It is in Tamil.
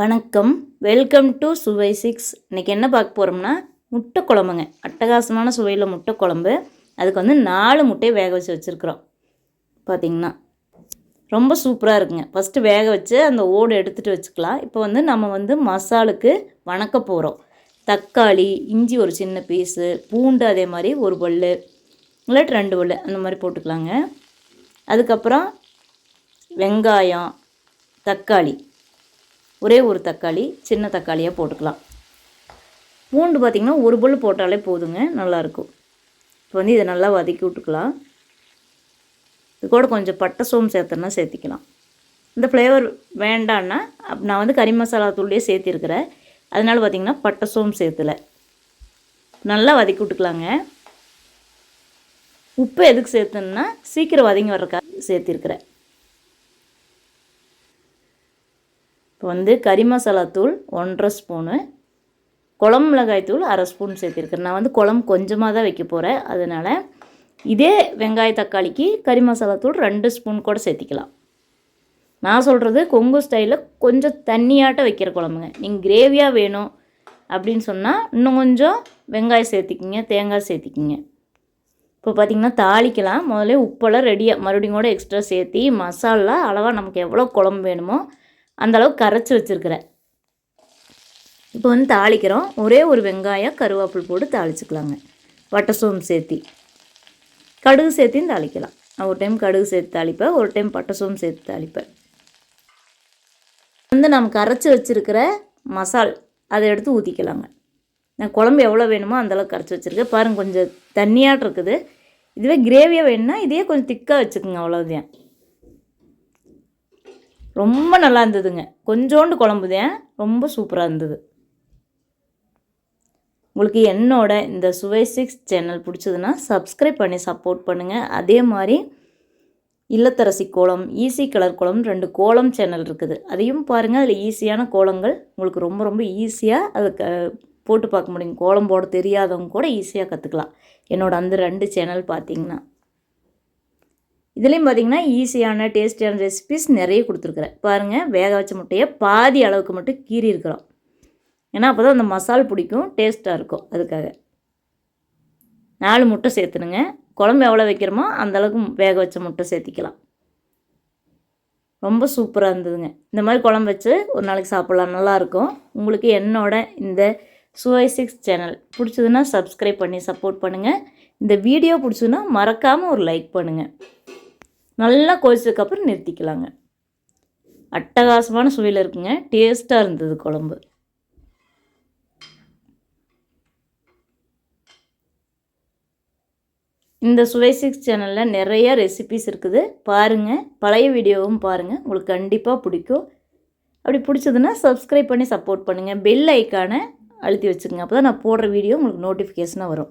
வணக்கம். வெல்கம் டு சுவை சிக்ஸ் இன்றைக்கி என்ன பார்க்க போகிறோம்னா முட்டை குழம்புங்க. அட்டகாசமான சுவையில் முட்டை குழம்பு. அதுக்கு வந்து நாலு முட்டையை வேக வச்சு வச்சுருக்குறோம். பார்த்திங்கன்னா ரொம்ப சூப்பராக இருக்குங்க. ஃபஸ்ட்டு வேக வச்சு அந்த ஓடு எடுத்துகிட்டு வச்சுக்கலாம். இப்போ வந்து நம்ம வந்து மசாலுக்கு வணக்க போகிறோம் தக்காளி இஞ்சி ஒரு சின்ன பீஸு பூண்டு அதே மாதிரி ஒரு பல்லு இல்லாட்டி ரெண்டு பல்லு அந்த மாதிரி போட்டுக்கலாங்க. அதுக்கப்புறம் வெங்காயம் தக்காளி. ஒரே ஒரு தக்காளி சின்ன தக்காளியாக போட்டுக்கலாம். பூண்டு பார்த்திங்கன்னா ஒரு பல் போட்டாலே போதுங்க நல்லாயிருக்கும் இப்போ வந்து இதை நல்லா வதக்கி விட்டுக்கலாம். இது கூட கொஞ்சம் பட்டை சோம்பு சேர்த்தோன்னா சேர்த்திக்கலாம். இந்த ஃப்ளேவர் வேண்டான்னா அப் நான் வந்து கறி மசாலா தூள்லேயே சேர்த்திருக்கிறேன். அதனால பார்த்திங்கன்னா பட்டை சோம்பு சேர்த்துல. நல்லா வதக்கி விட்டுக்கலாங்க. உப்பு எதுக்கு சேர்த்துன்னா சீக்கிரம் வதங்கி வர்றக்காக சேர்த்திருக்கிறேன். இப்போ வந்து கறி மசாலா தூள் ஒன்றரை ஸ்பூனு குழம்பு மிளகாய் தூள் அரை ஸ்பூன் சேர்த்திருக்கேன் நான் வந்து குழம்பு கொஞ்சமாக தான் வைக்க போகிறேன் அதனால் இதே வெங்காய தக்காளிக்கு கறி மசாலா தூள் ரெண்டு ஸ்பூன் கூட சேர்த்திக்கலாம். நான் சொல்கிறது கொங்கு ஸ்டைலில் கொஞ்சம் தண்ணியாட்ட வைக்கிற குழம்புங்க. நீங்கள் கிரேவியாக வேணும் அப்படின்னு சொன்னால் இன்னும் கொஞ்சம் வெங்காயம் சேர்த்திக்கிங்க தேங்காய் சேர்த்திக்கிங்க. இப்போ பார்த்திங்கன்னா தாளிக்கலாம். முதல்ல உப்பெல்லாம் ரெடியாக மறுபடியும் கூட எக்ஸ்ட்ரா சேர்த்தி மசாலா அளவாக நமக்கு எவ்வளோ குழம்பு வேணுமோ அந்தளவுக்கு கரைச்சி வச்சுருக்கிறேன். இப்போ வந்து தாளிக்கிறோம். ஒரே ஒரு வெங்காயம் கருவேப்பில் போட்டு தாளிச்சுக்கலாங்க. வட்டை சோம்பு சேர்த்தி. கடுகு சேர்த்தியும் தாளிக்கலாம். ஒரு டைம் கடுகு சேர்த்து தாளிப்பேன். ஒரு டைம் பட்டை சோம்பு சேர்த்து தாளிப்பேன். வந்து நம்ம கரைச்சி வச்சுருக்கிற மசால் அதை எடுத்து ஊற்றிக்கலாங்க நான் குழம்பு எவ்வளோ வேணுமோ அந்தளவுக்கு கரைச்சி வச்சுருக்கேன். பாருங்கள் கொஞ்சம் தண்ணியாட்டிருக்குது இதுவே கிரேவியாக வேணும்னா இதையே கொஞ்சம் திக்காக வச்சுக்கோங்க அவ்வளோதான் ரொம்ப நல்லா இருந்ததுங்க. கொஞ்சோண்டு குழம்புதேன் ரொம்ப சூப்பராக இருந்தது. உங்களுக்கு என்னோட இந்த சுவை சிக்ஸ் சேனல் பிடிச்சதுன்னா சப்ஸ்கிரைப் பண்ணி சப்போர்ட் பண்ணுங்கள் அதே மாதிரி இல்லத்தரசி கோலம் ஈஸி கலர் கோலம் ரெண்டு கோலம் சேனல் இருக்குது. அதையும் பாருங்கள் அதில் ஈஸியான கோலங்கள் உங்களுக்கு ரொம்ப ரொம்ப ஈஸியாக அதை க போட்டு பார்க்க முடியும். கோலம் போட தெரியாதவங்க கூட ஈஸியாக கற்றுக்கலாம் என்னோட அந்த ரெண்டு சேனல் பார்த்தீங்கன்னா இதுலேயும் பார்த்திங்கன்னா ஈஸியான டேஸ்டியான ரெசிபிஸ் நிறைய கொடுத்துருக்குறேன். பாருங்கள் வேக வச்ச முட்டையை பாதி அளவுக்கு மட்டும் கீறி இருக்கிறோம். ஏன்னா அப்போ தான் அந்த மசால் பிடிக்கும் டேஸ்ட்டாக இருக்கும் அதுக்காக. நாலு முட்டை சேர்த்துனுங்க குழம்பு எவ்வளோ வைக்கிறோமோ அந்தளவுக்கு வேக வச்ச முட்டை சேர்த்திக்கலாம். ரொம்ப சூப்பராக இருந்ததுங்க. இந்த மாதிரி குழம்பு வச்சு ஒரு நாளைக்கு சாப்பிட்லாம் நல்லாயிருக்கும் உங்களுக்கு என்னோட இந்த சுவை சிக்ஸ் சேனல் பிடிச்சதுன்னா சப்ஸ்கிரைப் பண்ணி சப்போர்ட் பண்ணுங்கள் இந்த வீடியோ பிடிச்சதுன்னா மறக்காமல் ஒரு லைக் பண்ணுங்கள் நல்லா கொதிச்சதுக்கப்புறம் நிறுத்திக்கலாங்க. அட்டகாசமான சுவையில் இருக்குங்க. டேஸ்ட்டாக இருந்தது குழம்பு. இந்த சுவை சிக்ஸ் சேனலில் நிறைய ரெசிபிஸ் இருக்குது. பாருங்கள் பழைய வீடியோவும் பாருங்கள் உங்களுக்கு கண்டிப்பாக பிடிக்கும். அப்படி பிடிச்சதுன்னா சப்ஸ்கிரைப் பண்ணி சப்போர்ட் பண்ணுங்கள் பெல் ஐக்கானை அழுத்தி வச்சுக்கோங்க அப்போ தான் நான் போடுற வீடியோ உங்களுக்கு நோட்டிஃபிகேஷனாக வரும்.